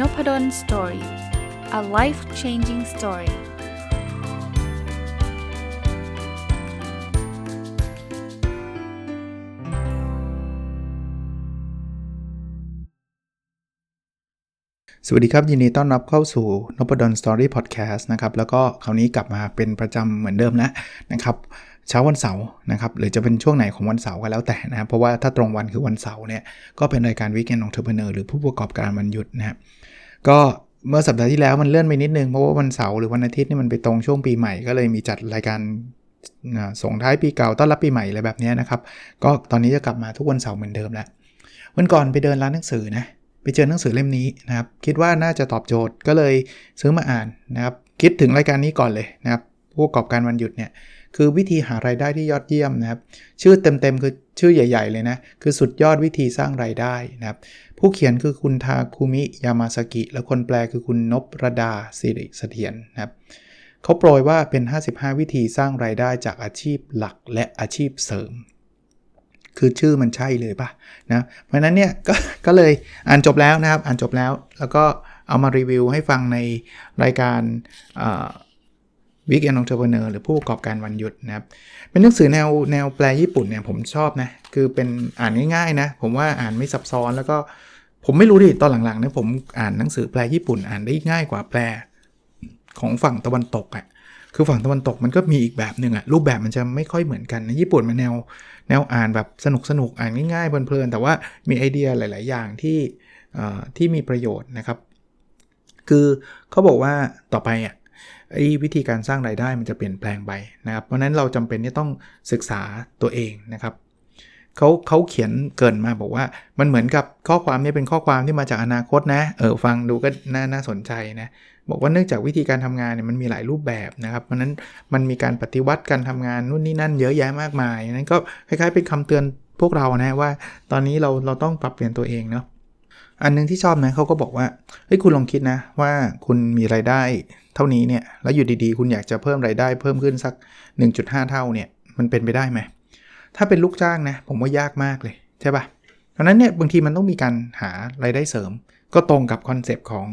n o p ด d o สตอรี่ a life changing story สวัสดีครับ ยินดีต้อนรับเข้าสู่น p ดลสตอรี่พอดแคสต์นะครับ แล้วก็คราวนี้กลับมาเป็นประจำเหมือนเดิมแล้วนะครับ เช้าวันเสาร์นะครับหรือจะเป็นช่วงไหนของวันเสาร์ก็แล้วแต่นะครับเพราะว่าถ้าตรงวันคือวันเสาร์เนี่ยก็เป็นรายการวิกเกนของเทอร์เพเนอร์หรือผู้ประกอบการวันหยุดนะครับก็เมื่อสัปดาห์ที่แล้วมันเลื่อนไปนิดนึง เพราะว่าวันเสาร์หรือวันอาทิตย์นี่มันไปตรงช่วงปีใหม่ก็เลยมีจัดรายการส่งท้ายปีเก่าต้อนรับปีใหม่อะไรแบบนี้นะครับก็ตอนนี้จะกลับมาทุกวันเสาร์เหมือนเดิมแล้ววันก่อนไปเดินร้านหนังสือนะไปเจอหนังสือเล่มนี้นะครับคิดว่าน่าจะตอบโจทย์ก็เลยซื้อมาอ่านนะครับคิดถึงรายการนี้ก่อนเลยนะครับผู้ประกอบการวันหยุดเนี่ย คือวิธีหารายได้ที่ยอดเยี่ยมนะครับ ชื่อเต็มๆคือชื่อใหญ่ ๆ เลยนะ คือสุดยอดวิธีสร้างรายได้นะครับ ผู้เขียนคือคุณทาคุมิยามาสกิ และคนแปลคือคุณนบรดาสิริเสถียรนะครับเขาโปรยว่าเป็น 55 วิธีสร้างรายได้จากอาชีพหลักและอาชีพเสริม คือชื่อมันใช่เลยป่ะนะ เพราะนั้นเนี่ยกก็เลยอ่านจบแล้วนะครับ อ่านจบแล้ว แล้วก็เอามารีวิวให้ฟังในรายการ วิกแอนองเทอร์เเนอร์หรือผู้ประกอบการวันหยุดนะครับ เป็นหนังสือแนวแนวแปลญี่ปุ่นเนี่ยผมชอบนะ คือเป็นอ่านง่ายๆนะ ผมว่าอ่านไม่ซับซ้อนแล้วก็ผมไม่รู้ดิ ตอนหลังๆเนี่ยผมอ่านหนังสือแปลญี่ปุ่นอ่านได้ง่ายกว่าแปลของฝั่งตะวันตกอะ่ะคือฝั่งตะวันตกมันก็มีอีกแบบหนึ่งอะรูปแบบมันจะไม่ค่อยเหมือนกันนะญี่ปุ่นมันแนวแนวอ่านแบบสนุกสนุกอ่านง่ายๆเพลินๆแต่ว่ามีไอเดียหลาย ๆ อย่างที่ที่มีประโยชน์นะครับ คือเขาบอกว่าต่อไปอะ ไอ้วิธีการสร้างรายได้มันจะเปลี่ยนแปลงไปนะครับเพราะนั้นเราจำเป็นที่ต้องศึกษาตัวเองนะครับเขาเขาเขียนเกินมาบอกว่ามันเหมือนกับข้อความนี้เป็นข้อความที่มาจากอนาคตนะเออฟังดูก็น่าน่าสนใจนะบอกว่าเนื่องจากวิธีการทำงานเนี่ยมันมีหลายรูปแบบนะครับเพราะนั้นมันมีการปฏิวัติการทำงานนู่นนี่นั่นเยอะแยะมากมายนั้นก็คล้ายๆเป็นคำเตือนพวกเรานะว่า ตอนนี้เราเราต้องปรับเปลี่ยนตัวเองเนาะ อันนึงที่ชอบนะเขาก็บอกว่าเฮ้ยคุณลองคิดนะว่าคุณมีไรายได้เท่านี้เนี่ยแล้วอยู่ดีๆ คุณอยากจะเพิ่มไรายได้เพิ่มขึ้นสัก 1.5 เท่าเนี่ยมันเป็นไปได้ไหมถ้าเป็นลูกจ้างนะผมว่ายากมากเลยใช่ปะ่ะเพราะนั้นเนี่ยบางทีมันต้องมีการหารายได้เสริม ก็ตรงกับคอนเซปต์ของ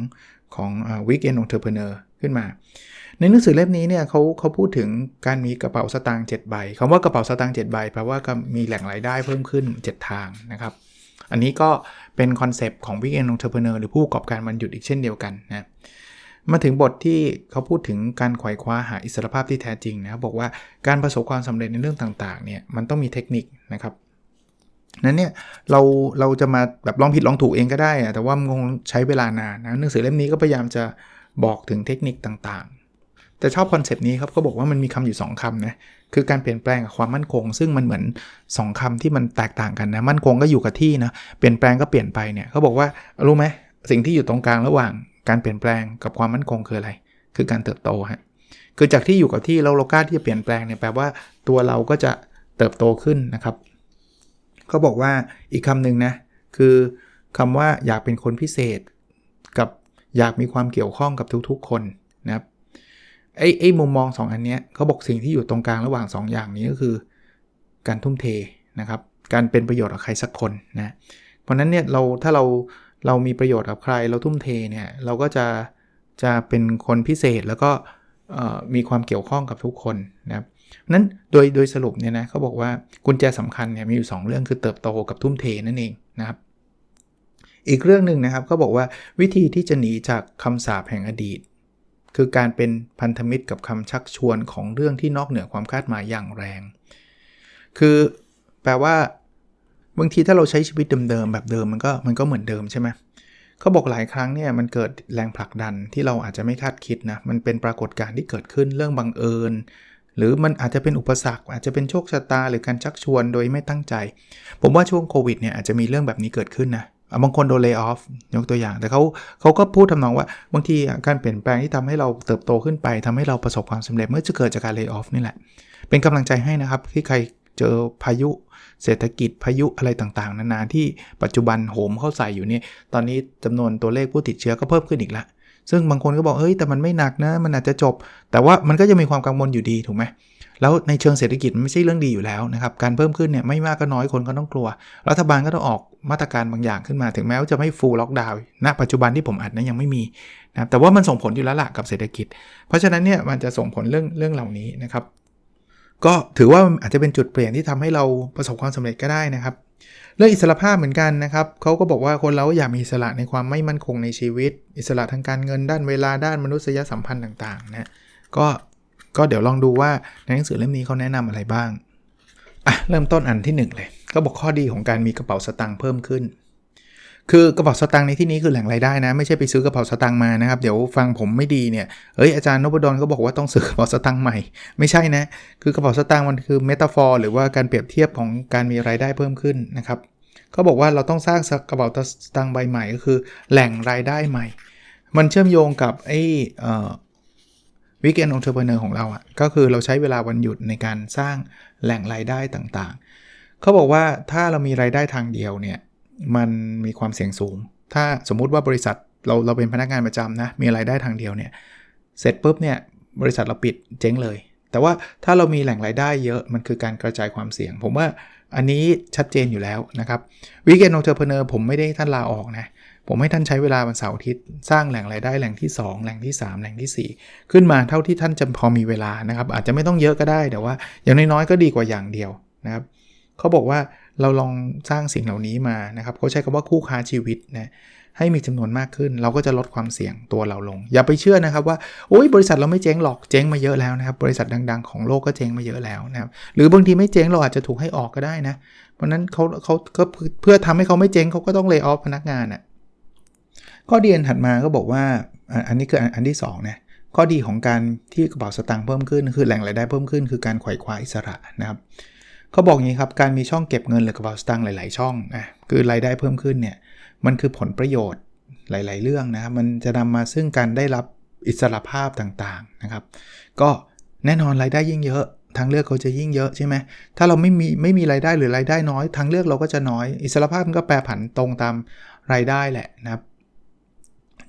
ของวิกเอนองเทอร์เพเนอร์ขึ้นมา ในหนังสือเล่มนี้เนี่ยเขาเขาพูดถึงการมีกระเป๋าสตางค์7ใบคำว่ากระเป๋าสตางค์7ใบแปลว่ามีแหล่งรายได้เพิ่มขึ้น 7 ทางนะครับ อันนี้ก็เป็นคอนเซปต์ของวิกเอนองเทอร์เพเนอร์หรือผู้ประกอบการมันหยุดอีกเช่นเดียวกันนะมาถึงบทที่เขาพูดถึงการไขว่คว้าหาอิสรภาพที่แท้จริงนะบอกว่าการประสบความสำเร็จในเรื่องต่างๆเนี่ยมันต้องมีเทคนิคนะครับนั้นเนี่ยเราเราจะมาแบบลองผิดลองถูกเองก็ได้อะแต่ว่ามันคงใช้เวลานานนะหนังสือเล่มนี้ก็พยายามจะบอกถึงเทคนิคต่างๆ แต่ชอบคอนเซปต์นี้ครับเขาบอกว่ามันมีคำอยู่ 2คำนะคือการเปลี่ยนแปลงกับความมั่นคง ซึ่งมันเหมือน 2คำที่มันแตกต่างกันนะมั่นคงก็อยู่กับที่นะเปลี่ยนแปลงก็เปลี่ยนไปเนี่ยเขาบอกว่ารู้ไหมสิ่งที่อยู่ตรงกลางระหว่าง การเปลี่ยนแปลงกับความมั่นคงคืออะไร คือการเติบโตฮะคือจากที่อยู่กับที่เราโลกาที่จะเปลี่ยนแปลงเนี่ยแปลว่าตัวเราก็จะเติบโตขึ้นนะครับเขาบอกว่าอีกคำหนึ่งนะคือคำว่าอยากเป็นคนพิเศษ กับอยากมีความเกี่ยวข้องกับทุกๆคนนะครับ ไอ้ไอ้มุมมอง 2 อันเนี้ยเขาบอกสิ่งที่อยู่ตรงกลางระหว่าง 2 อย่างนี้ก็คือ การทุ่มเทนะครับ การเป็นประโยชน์กับใครสักคนนะ เพราะนั้นเนี่ยเราถ้าเราเรามีประโยชน์กับใครเราทุ่มเทเนี่ยเราก็จะจะเป็นคนพิเศษแล้วก็มีความเกี่ยวข้องกับทุกคนนะครับนั้นโดยโดยสรุปเนี่ยนะเขาบอกว่ากุญแจสำคัญเนี่ยมีอยู่ 2 เรื่องคือเติบโตกับทุ่มเทนั่นเองนะครับ อีกเรื่องหนึ่งนะครับเขาบอกว่าวิธีที่จะหนีจากคำสาปแห่งอดีต คือการเป็นพันธมิตรกับคำชักชวนของเรื่องที่นอกเหนือความคาดหมายอย่างแรง คือแปลว่าบางทีถ้าเราใช้ชีวิตเดิมๆแบบเดิมมันก็มันก็เหมือนเดิมใช่ไหมเขาบอกหลายครั้งเนี่ยมันเกิดแรงผลักดันที่เราอาจจะไม่คาดคิดนะมันเป็นปรากฏการณ์ที่เกิดขึ้นเรื่องบังเอิญ หรือมันอาจจะเป็นอุปสรรค อาจจะเป็นโชคชะตาหรือการชักชวนโดยไม่ตั้งใจ ผมว่าช่วงโควิดเนี่ยอาจจะมีเรื่องแบบนี้เกิดขึ้นนะ บางคนโดนเลิกออฟยกตัวอย่าง แต่เขาเขาก็พูดทำนองว่าบางทีการเปลี่ยนแปลงที่ทำให้เราเติบโตขึ้นไปทำให้เราประสบความสำเร็จเมื่อจะเกิดจากการเลิกออฟนี่แหละ เป็นกำลังใจให้นะครับที่ใครเจอพายุเศรษฐกิจพายุอะไรต่างๆ นานาที่ปัจจุบันโหมเข้าใส่อยู่เนี่ยตอนนี้จำนวนตัวเลขผู้ติดเชื้อก็เพิ่มขึ้นอีกแล้ว ซึ่งบางคนก็บอกเฮ้ยแต่มันไม่หนักนะ มันอาจจะจบ แต่ว่ามันก็จะมีความกังวลอยู่ดีถูกไหมแล้วในเชิงเศรษฐกิจมันไม่ใช่เรื่องดีอยู่แล้วนะครับการเพิ่มขึ้นเนี่ยไม่มากก็น้อยคนก็ต้องกลัว รัฐบาลก็ต้องออกมาตรการบางอย่างขึ้นมาถึงแม้ว่าจะไม่ฟูลล็อกดาวน์ณปัจจุบันที่ผมอัดนะยังไม่มีนะแต่ว่ามันส่งผลอยู่แล้วล่ะกับเศรษฐกิจ เพราะฉะนั้นเนี่ยมันจะส่งผลเรื่องเรื่องเหล่านี้นะครับก็ถือว่าอาจจะเป็นจุดเปลี่ยนที่ทำให้เราประสบความสำเร็จก็ได้นะครับ เรื่องอิสระภาพเหมือนกันนะครับเขาก็บอกว่าคนเราอยากมีอิสระในความไม่มั่นคงในชีวิต อิสระทางการเงินด้านเวลาด้านมนุษยสัมพันธ์ต่างๆนะก็ก็เดี๋ยวลองดูว่าในหนังสือเล่มนี้เขาแนะนำอะไรบ้างอะเริ่มต้นอันที่ 1 เลย ก็บอกข้อดีของการมีกระเป๋าสตางค์เพิ่มขึ้น คือกระเป๋าสตางค์ในที่นี้คือแหล่งรายได้นะ ไม่ใช่ไปซื้อกระเป๋าสตางค์มานะครับ เดี๋ยวฟังผมไม่ดีเนี่ยเอ้ยอาจารย์นพดลก็บอกว่าต้องซื้อกระเป๋าสตางค์ใหม่ ไม่ใช่นะ คือกระเป๋าสตางค์มันคือเมตาฟอร์หรือว่าการเปรียบเทียบของการมีรายได้เพิ่มขึ้นนะครับเขาบอกว่าเราต้องสร้างกระเป๋าสตางค์ใบใหม่ก็คือ แหล่งรายได้ใหม่ มันเชื่อมโยงกับไอ้วิกเอนองเทอร์เพเนอร์ของเราอะ่ะก็คือเราใช้เวลาวันหยุดในการสร้างแหล่งรายได้ต่างๆ เขาบอกว่าถ้าเรามีรายได้ทางเดียวเนี่ย มันมีความเสี่ยงสูง ถ้าสมมุติว่าบริษัทเราเราเป็นพนักงานประจำนะ มีรายได้ทางเดียวเนี่ย เสร็จปุ๊บเนี่ยบริษัทเราปิดเจ๊งเลย แต่ว่าถ้าเรามีแหล่งรายได้เยอะมันคือการกระจายความเสี่ยง ผมว่าอันนี้ชัดเจนอยู่แล้วนะครับวิกเอนองเทอร์เพเนอร์ผมไม่ได้ท่านลาออกนะผมให้ท่านใช้เวลาวันเสาร์อาทิตย์สร้างแหล่งรายได้แหล่งที่ 2 แหล่งที่ 3 แหล่งที่ 4 ขึ้นมาเท่าที่ท่านจะพอมีเวลานะครับ อาจจะไม่ต้องเยอะก็ได้แต่ว่า อย่างน้อยๆก็ดีกว่าอย่างเดียวนะครับเขาบอกว่า เราลองสร้างสิ่งเหล่านี้มานะครับเขาใช้คำว่าคู่ค้าชีวิตนะให้มีจำนวนมากขึ้น เราก็จะลดความเสี่ยงตัวเราลง อย่าไปเชื่อนะครับว่าโอ้ยบริษัทเราไม่เจ๊งหรอกเจ๊งมาเยอะแล้วนะครับ บริษัทดัง ๆ ของโลกก็เจ๊งมาเยอะแล้วนะครับหรือบางทีไม่เจ๊งเราอาจจะถูกให้ออกก็ได้นะ เพราะนั้นเขาเขาก็เพื่อทำให้เขาไม่เจ๊งเขาก็ต้องเลิกออฟพนักงานอะ่ะข้อดีอันถัดมาก็บอกว่าอันนี้คืออันที่2นะข้อดีของการที่กระเป๋าสตางค์เพิ่มขึ้น คือแหล่งรายได้เพิ่มขึ้น คือการไขว่คว้าอิสระนะครับ เขาบอกอย่างนี้ครับการมีช่องเก็บเงินหรือกระเป๋าสตางค์หลาย ๆ ช่องอะคือรายได้เพิ่มขึ้นเนี่ยมันคือผลประโยชน์หลาย ๆ เรื่องนะมันจะนำมาซึ่งการได้รับอิสรภาพต่าง ๆ นะครับ ก็แน่นอนรายได้ยิ่งเยอะ ทางเลือกเขาจะยิ่งเยอะใช่ไหมถ้าเราไม่มีไม่มีรายได้หรือรายได้น้อย ทางเลือกเราก็จะน้อย อิสรภาพมันก็แปรผันตรงตามรายได้แหละนะครับ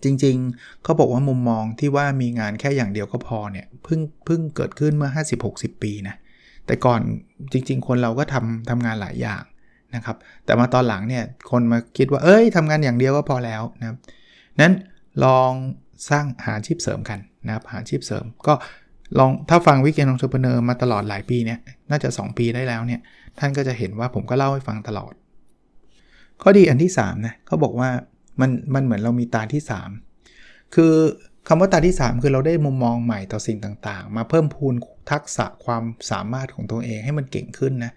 จริงๆ เขาบอกว่ามุมมองที่ว่ามีงานแค่อย่างเดียวก็พอเนี่ยเพิ่งเพิ่งเกิดขึ้นเมื่อ 50-60 ปีนะ แต่ก่อนจริง ๆ คนเราก็ทำทำงานหลายอย่างนะครับ แต่มาตอนหลังเนี่ยคนมาคิดว่าเอ้ยทำงานอย่างเดียวก็พอแล้วนะครับนั้นลองสร้างหาชีพเสริมกันนะครับหาชีพเสริมก็ลองถ้าฟังวิกเกนองเทอร์เพเนอร์มาตลอดหลายปีเนี่ยน่าจะ 2 ปีได้แล้วเนี่ยท่านก็จะเห็นว่าผมก็เล่าให้ฟังตลอด ข้อดีอันที่3นะเขาบอกว่ามันมันเหมือนเรามีตาที่ 3 คือ คำว่าตาที่ 3 คือเราได้มุมมองใหม่ต่อสิ่งต่างๆ มาเพิ่มพูนทักษะความสามารถของตัวเองให้มันเก่งขึ้นนะ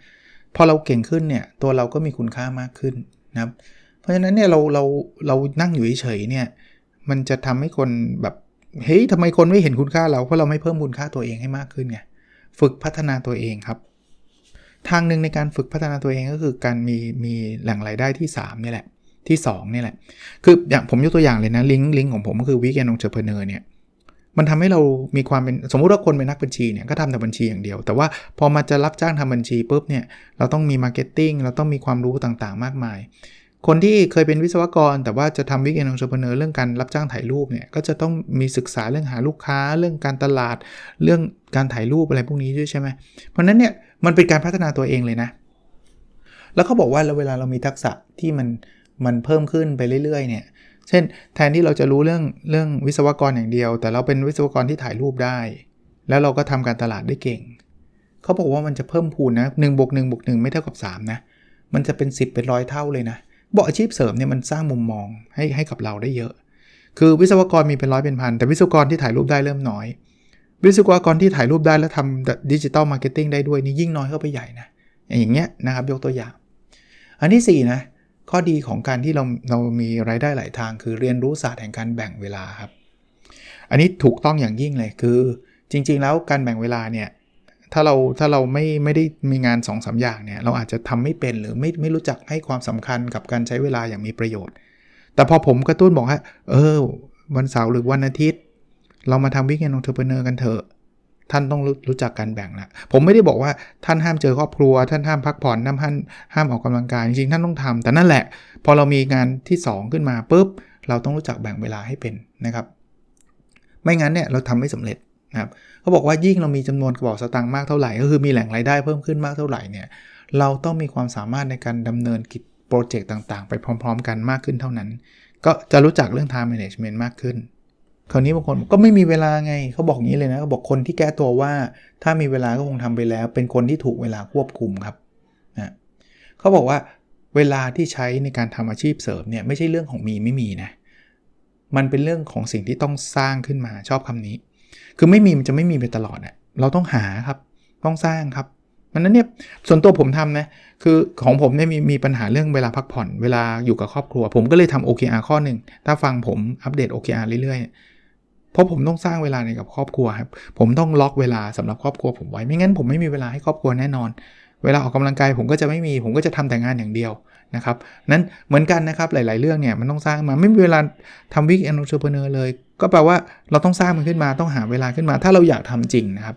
พอเราเก่งขึ้นเนี่ยตัวเราก็มีคุณค่ามากขึ้นนะครับเพราะฉะนั้นเนี่ยเราเราเรานั่งอยู่เฉยๆเนี่ยมันจะทำให้คนแบบเฮ้ยทำไมคนไม่เห็นคุณค่าเราเพราะเราไม่เพิ่มคุณค่าตัวเองให้มากขึ้นไงฝึกพัฒนาตัวเองครับ ทางหนึ่งในการฝึกพัฒนาตัวเองก็คือการมีมีแหล่งรายได้ที่3นี่แหละ ที่2นี่แหละ คืออย่างผมยกตัวอย่างเลยนะ ลิงก์ลิงก์ของผมก็คือวิกแอนองเจอร์เพเนอร์เนี่ย มันทำให้เรามีความเป็นสมมุติว่าคนเป็นนักบัญชีเนี่ยก็ทำแต่บัญชีอย่างเดียว แต่ว่าพอมาจะรับจ้างทำบัญชีปุ๊บเนี่ย เราต้องมีมาร์เก็ตติ้งเราต้องมีความรู้ต่างๆ มากมาย คนที่เคยเป็นวิศวกร แต่ว่าจะทำวิกเอนองเชอร์เพเนอร์เรื่องการรับจ้างถ่ายรูปเนี่ยก็จะต้องมีศึกษาเรื่องหาลูกค้า เรื่องการตลาด เรื่องการถ่ายรูปอะไรพวกนี้ด้วยใช่ไหมเพราะนั้นเนี่ยมันเป็นการพัฒนาตัวเองเลยนะแล้วเขาบอกว่าเวลาเรามีทักษะที่มัน มันเพิ่มขึ้นไปเรื่อยๆเนี่ยเช่น แทนที่เราจะรู้เรื่องเรื่องวิศวกรอย่างเดียว แต่เราเป็นวิศวกรที่ถ่ายรูปได้ แล้วเราก็ทำการตลาดได้เก่ง เขาบอกว่ามันจะเพิ่มพูนนะหนึ่งบวกหนึ่งบวกหนึ่งไม่เท่ากับ 3 นะ มันจะเป็น 10 เป็นร้อยเท่าเลยนะบอกอาชีพเสริมเนี่ยมันสร้างมุมมองให้ให้กับเราได้เยอะ คือวิศวกรมีเป็นร้อยเป็นพันแต่วิศวกรที่ถ่ายรูปได้เริ่มน้อย วิศวกรที่ถ่ายรูปได้แล้วทำดิจิตอลมาร์เก็ตติ้งได้ด้วยนี่ยิ่งน้อยเข้าไปใหญ่นะอย่างเงี้ยนะครับยกตัวอย่าง อันที่4นะ ข้อดีของการที่เราเรามีรายได้หลายทาง คือเรียนรู้ศาสตร์แห่งการแบ่งเวลาครับ อันนี้ถูกต้องอย่างยิ่งเลยคือ จริง ๆ แล้วการแบ่งเวลาเนี่ยถ้าเราถ้าเราไม่ไม่ได้มีงาน2อสอย่างเนี่ยเราอาจจะทำไม่เป็นหรือไม่ไม่รู้จักให้ความสำคัญกับการใช้เวลาอย่างมีประโยชน์ แต่พอผมกระตุ้นบอกว่าเออ วันเสาร์หรือวันอาทิตย์ เรามาทำวิกเอนองเทอร์เพเนอร์กันเถอะ ท่านต้องรู้จักการแบ่งละผมไม่ได้บอกว่าท่านห้ามเจอครอบครัว ท่านห้ามพักผ่อนห้ามห้ามห้ามออกกำลังกายจริงๆท่านต้องทำแต่นั่นแหละ พอเรามีงานที่ 2 ขึ้นมาปุ๊บเราต้องรู้จักแบ่งเวลาให้เป็นนะครับ ไม่งั้นเนี่ยเราทำไม่สำเร็จนะครับเขาบอกว่ายิ่งเรามีจำนวนกระบอกสตางค์มากเท่าไหร่ ก็คือมีแหล่งรายได้เพิ่มขึ้นมากเท่าไหร่เนี่ยเราต้องมีความสามารถในการดำเนินกิจโปรเจกต์ต่างๆ ไปพร้อม ๆ กันมากขึ้นเท่านั้น ก็จะรู้จักเรื่อง time management มากขึ้น คราวนี้บางคนก็ไม่มีเวลาไงเขาบอกงี้เลยนะเขาบอกคนที่แก้ตัวว่า ถ้ามีเวลาก็คงทำไปแล้ว เป็นคนที่ถูกเวลาควบคุมครับนะเขาบอกว่าเวลาที่ใช้ในการทำอาชีพเสริมเนี่ยไม่ใช่เรื่องของมีไม่มีนะมันเป็นเรื่องของสิ่งที่ต้องสร้างขึ้นมาชอบคำนี้ คือไม่มีมันจะไม่มีไปตลอดนะเราต้องหาครับต้องสร้างครับมันนั้นเนี่ยส่วนตัวผมทำนะคือของผมเนี่ยมีมีปัญหาเรื่องเวลาพักผ่อน เวลาอยู่กับครอบครัว ผมก็เลยทำ OKR ข้อหนึ่งถ้าฟังผมอัปเดต OKR เรื่อยๆ เพราะผมต้องสร้างเวลาในกับครอบครัวครับผมต้องล็อกเวลาสำหรับครอบครัวผมไว้ไม่งั้นผมไม่มีเวลาให้ครอบครัวแน่นอน เวลาออกกำลังกายผมก็จะไม่มี ผมก็จะทำแต่งานอย่างเดียวนะครับนั้นเหมือนกันนะครับหลาย ๆ เรื่องเนี่ยมันต้องสร้างมาไม่มีเวลาทำวิกแอนด์เชอร์เพเนอร์เลย ก็แปลว่าเราต้องสร้างมันขึ้นมาต้องหาเวลาขึ้นมา ถ้าเราอยากทำจริงนะครับ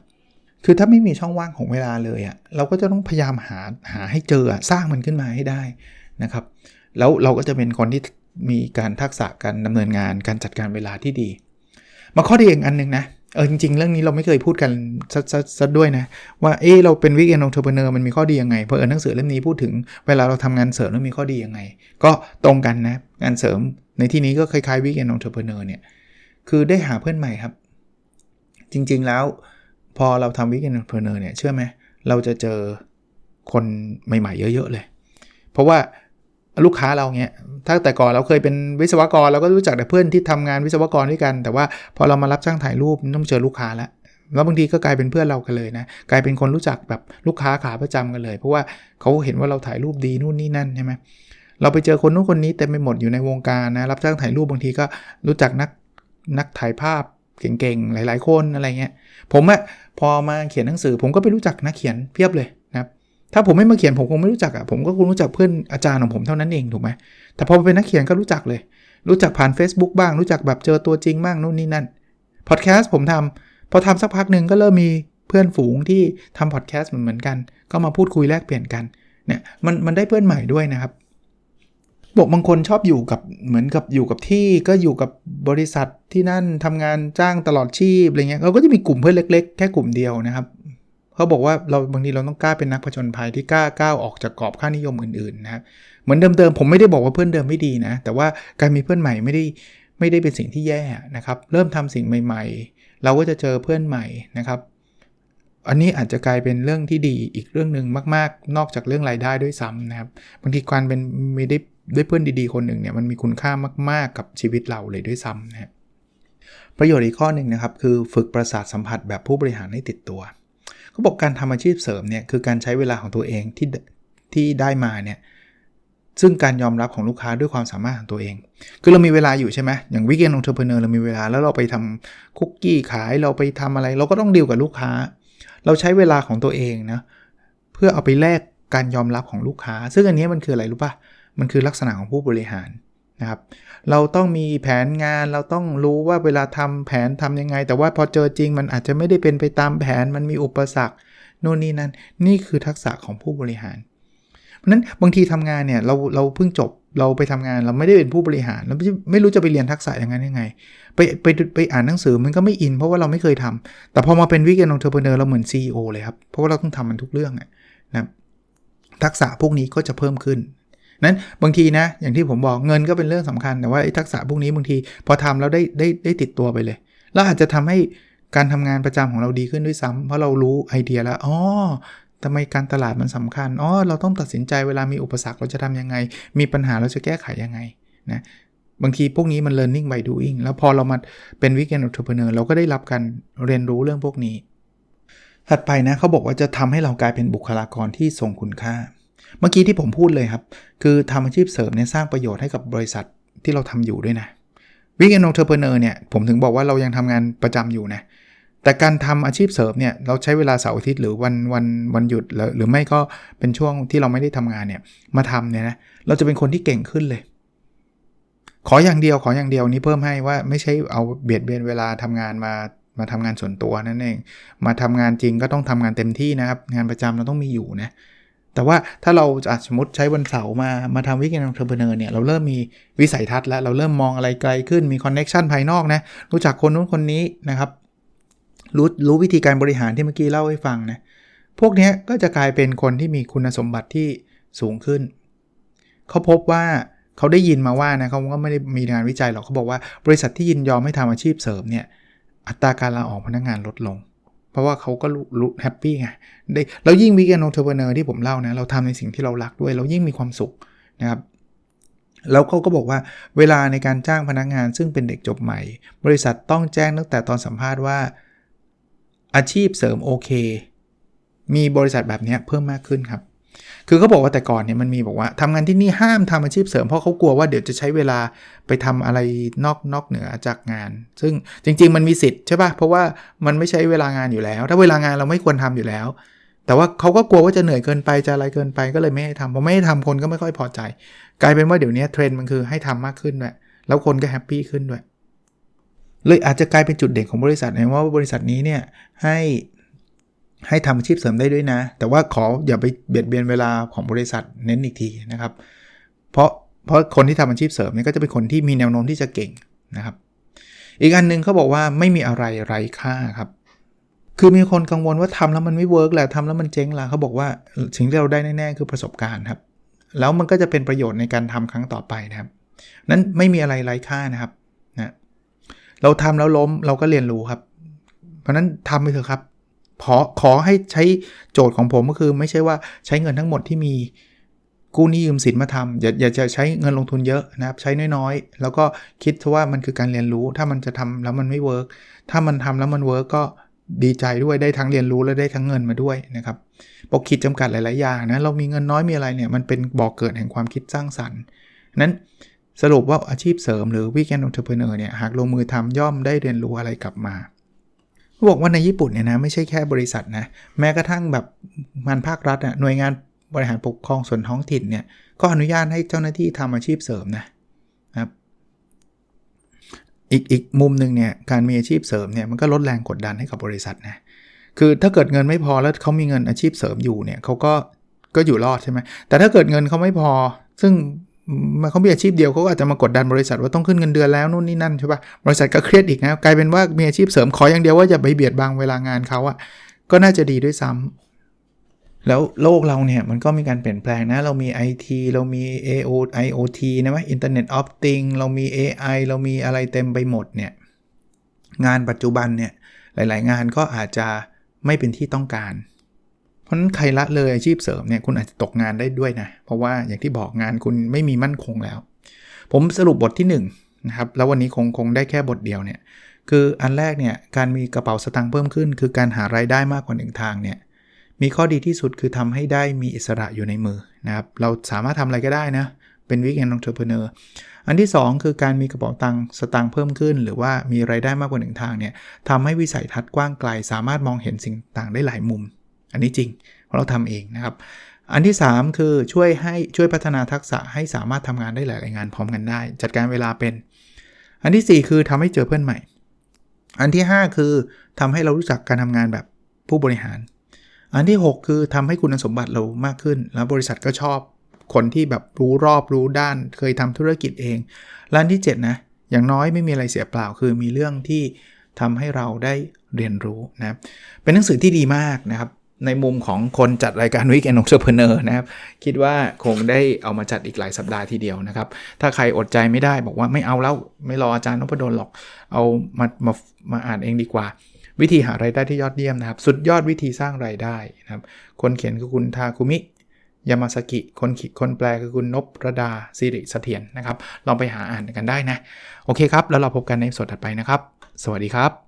คือถ้าไม่มีช่องว่างของเวลาเลยอะ่ะเราก็จะต้องพยายามหาหาให้เจอสร้างมันขึ้นมาให้ได้นะครับ แล้วเราก็จะเป็นคนที่มีการทักษะการดำเนินงานการจัดการเวลาที่ดี มาข้อดีอีกอันหนึ่งนะเออจริงๆ เรื่องนี้เราไม่เคยพูดกันซัดด้วยนะ ว่าเออเราเป็นวิกเอนองเทอร์เพเนอร์มันมีข้อดียังไง เพราะเออหนังสือเล่มนี้พูดถึงเวลาเราทำงานเสริมแล้วมีข้อดียังไง ก็ตรงกันนะ งานเสริมในที่นี้ก็คล้ายๆวิกเอนองเทอร์เพเนอร์เนี่ย คือได้หาเพื่อนใหม่ครับ จริงๆแล้วพอเราทำวิกเอนเพอร์เนอร์เนี่ยเชื่อไหมเราจะเจอคนใหม่ๆ เยอะ ๆ เลย เพราะว่า ลูกค้าเราเนี่ยถ้าแต่ก่อนเราเคยเป็นวิศวกรเราก็รู้จักแต่เพื่อนที่ทำงานวิศวกรด้วยกัน แต่ว่าพอเรามารับจ้างถ่ายรูปต้องเจอลูกค้าแล้วแล้วบางทีก็กลายเป็นเพื่อนเรากันเลยนะกลายเป็นคนรู้จักแบบลูกค้าขาประจำกันเลย เพราะว่าเขาเห็นว่าเราถ่ายรูปดีนู่นนี่นั่นใช่ไหมเราไปเจอคนนู้นคนนี้เต็มไปหมดอยู่ในวงการนะรับจ้างถ่ายรูปบางทีก็รู้จักนักนักถ่ายภาพเก่งๆหลาย ๆ คนอะไรเงี้ยผมอะพอมาเขียนหนังสือผมก็ไปรู้จักนักเขียนเพียบเลย ถ้าผมไม่มาเขียนผมคงไม่รู้จักอะผมก็คงรู้จักเพื่อนอาจารย์ของผมเท่านั้นเองถูกไหมแต่พอเป็นนักเขียนก็รู้จักเลย รู้จักผ่าน Facebook บ้าง รู้จักแบบเจอตัวจริงบ้างนู่นนี่นั่นพอดแคสต์ผมทำพอทำสักพักหนึ่งก็เริ่มมีเพื่อนฝูงที่ทำพอดแคสต์เหมือนเหมือนกัน ก็มาพูดคุยแลกเปลี่ยนกันเนี่ยมันมันได้เพื่อนใหม่ด้วยนะครับบอกบางคนชอบอยู่กับเหมือนกับอยู่กับที่ก็อยู่กับบริษัทที่นั่นทำงานจ้างตลอดชีพอะไรเงี้ยเราก็จะมีกลุ่มเพื่อนเล็ก ๆ แค่กลุ่มเดียวนะครับ เขาบอกว่าเราบางทีเราต้องกล้าเป็นนักผจญภัยที่กล้าก้าวออกจากกรอบค่านิยมอื่นๆนะครับเหมือนเดิมๆผมไม่ได้บอกว่าเพื่อนเดิมไม่ดีนะ แต่ว่าการมีเพื่อนใหม่ไม่ได้ไม่ได้เป็นสิ่งที่แย่นะครับ เริ่มทำสิ่งใหม่ ๆ เราก็จะเจอเพื่อนใหม่นะครับ อันนี้อาจจะกลายเป็นเรื่องที่ดีอีกเรื่องหนึ่งมาก ๆ นอกจากเรื่องรายได้ด้วยซ้ำนะครับบางทีการเป็นไม่ได้ได้เพื่อนดีๆคนหนึ่งเนี่ยมันมีคุณค่ามาก ๆ กับชีวิตเราเลยด้วยซ้ำนะครับประโยชน์อีกข้อหนึ่งนะครับ คือฝึกประสาทสัมผัสแบบผู้บริหารให้ติดตัว เขาบอกการทำอาชีพเสริมเนี่ยคือการใช้เวลาของตัวเองที่ที่ได้มาเนี่ยซึ่งการยอมรับของลูกค้าด้วยความสามารถของตัวเอง คือเรามีเวลาอยู่ใช่ไหมอย่างวิกเกนองเทอร์เพเนอร์เรามีเวลาแล้วเราไปทำคุกกี้ขายเราไปทำอะไร เราก็ต้องดีลกับลูกค้า เราใช้เวลาของตัวเองนะเพื่อเอาไปแลกการยอมรับของลูกค้า ซึ่งอันนี้มันคืออะไรรู้ปะมันคือลักษณะของผู้บริหารนะครับ เราต้องมีแผนงานเราต้องรู้ว่าเวลาทำแผนทํำยังไง แต่ว่าพอเจอจริงมันอาจจะไม่ได้เป็นไปตามแผนมันมีอุปสรรคนู่นนี่นั่นนี่คือทักษะของผู้บริหาร เพราะนั้นบางทีทำงานเนี่ยเราเราเพิ่งจบเราไปทำงานเราไม่ได้เป็นผู้บริหารเราไม่รู้จะไปเรียนทักษะอย่างนั้นยังไง ไปไปไปอ่านหนังสือมันก็ไม่อินเพราะว่าเราไม่เคยทำแต่พอมาเป็นวิกเกนองเทอร์เพเนอร์เราเหมือน CEO เลยครับ เพราะว่าเราต้องทำมันทุกเรื่องนะทักษะพวกนี้ก็จะเพิ่มขึ้น นั้นบางทีนะ อย่างที่ผมบอกเงินก็เป็นเรื่องสำคัญ แต่ว่าทักษะพวกนี้บางที พอทำแล้วได้ได้ได้ติดตัวไปเลย แล้วอาจจะทำให้การทำงานประจำของเราดีขึ้นด้วยซ้ำเพราะเรารู้ไอเดียแล้วอ๋อทำไมการตลาดมันสำคัญอ๋อเราต้องตัดสินใจเวลามีอุปสรรคเราจะทํำยังไง มีปัญหาเราจะแก้ไขยังไงนะบางทีพวกนี้มัน learning by doing แล้วพอเรามาเป็น weekend entrepreneur เราก็ได้รับการเรียนรู้เรื่องพวกนี้ ถัดไปนะเขาบอกว่าจะทำให้เรากลายเป็นบุคลากรที่ทรงคุณค่า เมื่อกี้ที่ผมพูดเลยครับ คือทำอาชีพเสริมเนี่ยสร้างประโยชน์ให้กับบริษัทที่เราทำอยู่ด้วยนะวิกเอนองเทอร์เพเนอร์เนี่ยผมถึงบอกว่าเรายังทำงานประจำอยู่นะแต่การทำอาชีพเสริมเนี่ยเราใช้เวลาเสาร์อาทิตย์หรือวันวันวันหยุดหรือไม่ก็เป็นช่วงที่เราไม่ได้ทำงานเนี่ยมาทำเนี่ยนะเราจะเป็นคนที่เก่งขึ้นเลย ขออย่างเดียวขออย่างเดียวนี้เพิ่มให้ว่าไม่ใช่เอาเบียดเบียนเวลาทำงานมามาทำงานส่วนตัวนั่นเองมาทำงานจริงก็ต้องทำงานเต็มที่นะครับ งานประจำเราต้องมีอยู่นะ แต่ว่าถ้าเราอะสมมติใช้วันเสาร์มามาทำวิกเอนองเทอร์เพเนอร์เนี่ยเราเริ่มมีวิสัยทัศน์แล้วเราเริ่มมองอะไรไกลขึ้นมีคอนเน็ชันภายนอกนะรู้จักคนนู้นคนนี้นะครับรู้รู้วิธีการบริหารที่เมื่อกี้เล่าให้ฟังนะพวกนี้ก็จะกลายเป็นคนที่มีคุณสมบัติที่สูงขึ้น เขาพบว่าเขาได้ยินมาว่านะเขาก็ไม่ได้มีงานวิจัยหรอกเขาบอกว่าบริษัทที่ยินยอมให้ทำอาชีพเสริมเนี่ยอัตราการลาออกพนักงานลดลง เพราะว่าเขาก็รู้แฮปปี้ไงได้แล้วยิ่งวิกแอนโอเทอร์เนอร์ที่ผมเล่านะ เราทำในสิ่งที่เรารักด้วย เรายิ่งมีความสุขนะครับแล้วเขาก็บอกว่าเวลาในการจ้างพนักงานซึ่งเป็นเด็กจบใหม่ บริษัทต้องแจ้งตั้งแต่ตอนสัมภาษณ์ว่า อาชีพเสริมโอเค มีบริษัทแบบนี้เพิ่มมากขึ้นครับ คือเขาบอกว่าแต่ก่อนเนี่ยมันมีบอกว่าทำงานที่นี่ห้ามทำอาชีพเสริมเพราะเขากลัวว่าเดี๋ยวจะใช้เวลาไปทำอะไรนอกนอกเหนือจากงาน ซึ่งจริง ๆ มันมีสิทธิ์ใช่ปะ่ะเพราะว่ามันไม่ใช้เวลางานอยู่แล้ว ถ้าเวลางานเราไม่ควรทำอยู่แล้ว แต่ว่าเขาก็กลัวว่าจะเหนื่อยเกินไปจะอะไรเกินไปก็เลยไม่ให้ทำพอไม่ให้ทำคนก็ไม่ค่อยพอใจ กลายเป็นว่าเดี๋ยวนี้เทรนด์มันคือให้ทำมากขึ้นด้วยแล้วคนก็แฮปปี้ขึ้นด้วยเลยอาจจะกลายเป็นจุดเด่นของบริษัทนะว่าบริษัทนี้เนี่ยให้ ให้ทำอาชีพเสริมได้ด้วยนะ แต่ว่าขออย่าไปเบียดเบียนเวลาของบริษัทเน้นอีกทีนะครับ เพราะเพราะคนที่ทำอาชีพเสริมเนี่ยก็จะเป็นคนที่มีแนวโน้มที่จะเก่งนะครับ อีกอันนึงเขาบอกว่าไม่มีอะไรไร้ค่าครับ คือมีคนกังวลว่าทำแล้วมันไม่เวิร์กแหละทำแล้วมันเจ๊งละเขาบอกว่าสิ่งที่เราได้แน่ๆ คือประสบการณ์ครับ แล้วมันก็จะเป็นประโยชน์ในการทำครั้งต่อไปนะครับ นั้นไม่มีอะไรไร้ค่านะครับนะเราทำแล้วล้มเราก็เรียนรู้ครับ เพราะนั้นทำไปเถอะครับ ขอขอให้ใช้โจทย์ของผมก็คือ ไม่ใช่ว่าใช้เงินทั้งหมดที่มีกู้หนี้ยืมสินมาทำอย่าอย่าจะใช้เงินลงทุนเยอะนะครับ ใช้น้อยๆ แล้วก็คิดว่ามันคือการเรียนรู้ ถ้ามันจะทำแล้วมันไม่เวิร์กถ้ามันทำแล้วมันเวิร์กก็ดีใจด้วยได้ทั้งเรียนรู้และได้ทั้งเงินมาด้วยนะครับปกคิดจำกัดหลายๆอย่างนะเรามีเงินน้อยมีอะไรเนี่ยมันเป็นบ่อกเกิดแห่งความคิดสร้างสรรค์นั้นสรุปว่าอาชีพเสริมหรือวิกแอนด์องเทอร์เพเนอร์เนี่ยหากลงมือทำย่อมได้เรียนรู้อะไรกลับมา บอกว่าในญี่ปุ่นเนี่ยนะไม่ใช่แค่บริษัทนะแม้กระทั่งแบบงานภาครัฐอะหน่วยงานบริหารปกครองส่วนท้องถิ่นเนี่ยก็อนุญาตให้เจ้าหน้าที่ทำอาชีพเสริมนะครับอีกอีกมุมหนึ่งเนี่ยการมีอาชีพเสริมเนี่ยมันก็ลดแรงกดดันให้กับบริษัทนะคือถ้าเกิดเงินไม่พอแล้วเขามีเงินอาชีพเสริมอยู่เนี่ยเขาก็ก็อยู่รอดใช่ไหมแต่ถ้าเกิดเงินเขาไม่พอ ซึ่ง มันเขามีอาชีพเดียวเขาก็อาจจะมากดดันบริษัทว่าต้องขึ้นเงินเดือนแล้วนู่นนี่นั่นใช่ปะบริษัทก็เครียดอีกนะกลายเป็นว่ามีอาชีพเสริมขออย่างเดียวว่าอย่าไปเบียดบังเวลางานเขาอะก็น่าจะดีด้วยซ้ำแล้วโลกเราเนี่ยมันก็มีการเปลี่ยนแปลงนะ เรามี IT เรามี AO IoT นะว่า Internet of Things เรามี AI เรามีอะไรเต็มไปหมดเนี่ยงานปัจจุบันเนี่ยหลาย ๆ งานก็อาจจะไม่เป็นที่ต้องการ เพราะนั้นใครละเลยอาชีพเสริมเนี่ยคุณอาจจะตกงานได้ด้วยนะ เพราะว่าอย่างที่บอกงานคุณไม่มีมั่นคงแล้ว ผมสรุปบทที่1นนะครับแล้ววันนี้คงคงได้แค่บทเดียวเนี่ยคืออันแรกเนี่ยการมีกระเป๋าสตางค์เพิ่มขึ้น คือการหารายได้มากกว่าหนึ่งทางเนี่ยมีข้อดีที่สุดคือทำให้ได้มีอิสระอยู่ในมือนะครับเราสามารถทำอะไรก็ได้นะเป็นวิกแอนด์องเทอร์เพเนอร์อันที่ 2 คือการมีกระเป๋าตังค์สตางค์เพิ่มขึ้น หรือว่ามีรายได้มากกว่าหนึ่งทางเนี่ยทำให้วิสัยทัศน์กว้างไกล สามารถมองเห็นสิ่งต่างได้หลายมุม อันนี้จริงเพราะเราทำเองนะครับ อันที่ 3 คือช่วยให้ช่วยพัฒนาทักษะให้สามารถทำงานได้หลาย ๆ งานพร้อมกันได้ จัดการเวลาเป็น อันที่ 4 คือทำให้เจอเพื่อนใหม่ อันที่ 5 คือทำให้เรารู้จักการทำงานแบบผู้บริหาร อันที่ 6 คือทำให้คุณสมบัติเรามากขึ้น แล้วบริษัทก็ชอบคนที่แบบรู้รอบรู้ด้าน เคยทำธุรกิจเองละอันที่ 7 นะ อย่างน้อยไม่มีอะไรเสียเปล่า คือมีเรื่องที่ทำให้เราได้เรียนรู้นะ เป็นหนังสือที่ดีมากนะครับ ในมุมของคนจัดรายการวิกแอนด์องเ r อร์เพเนอร์นะครับ คิดว่าคงได้เอามาจัดอีกหลายสัปดาห์ทีเดียวนะครับ ถ้าใครอดใจไม่ได้บอกว่าไม่เอาแล้ว ไม่รออาจารย์นพดลหรอก เอามามามาอ่านเองดีกว่า วิธีหารายได้ที่ยอดเยี่ยมนะครับ สุดยอดวิธีสร้างรายได้นะครับ คนเขียนคือคุณทาคุมิยามาสกิคนขีดคนแปลคือคุณนพระดาสิริเสถียรนะครับ ลองไปหาอ่านกันได้นะ โอเคครับ แล้วเราพบกันในสดถัดไปนะครับ สวัสดีครับ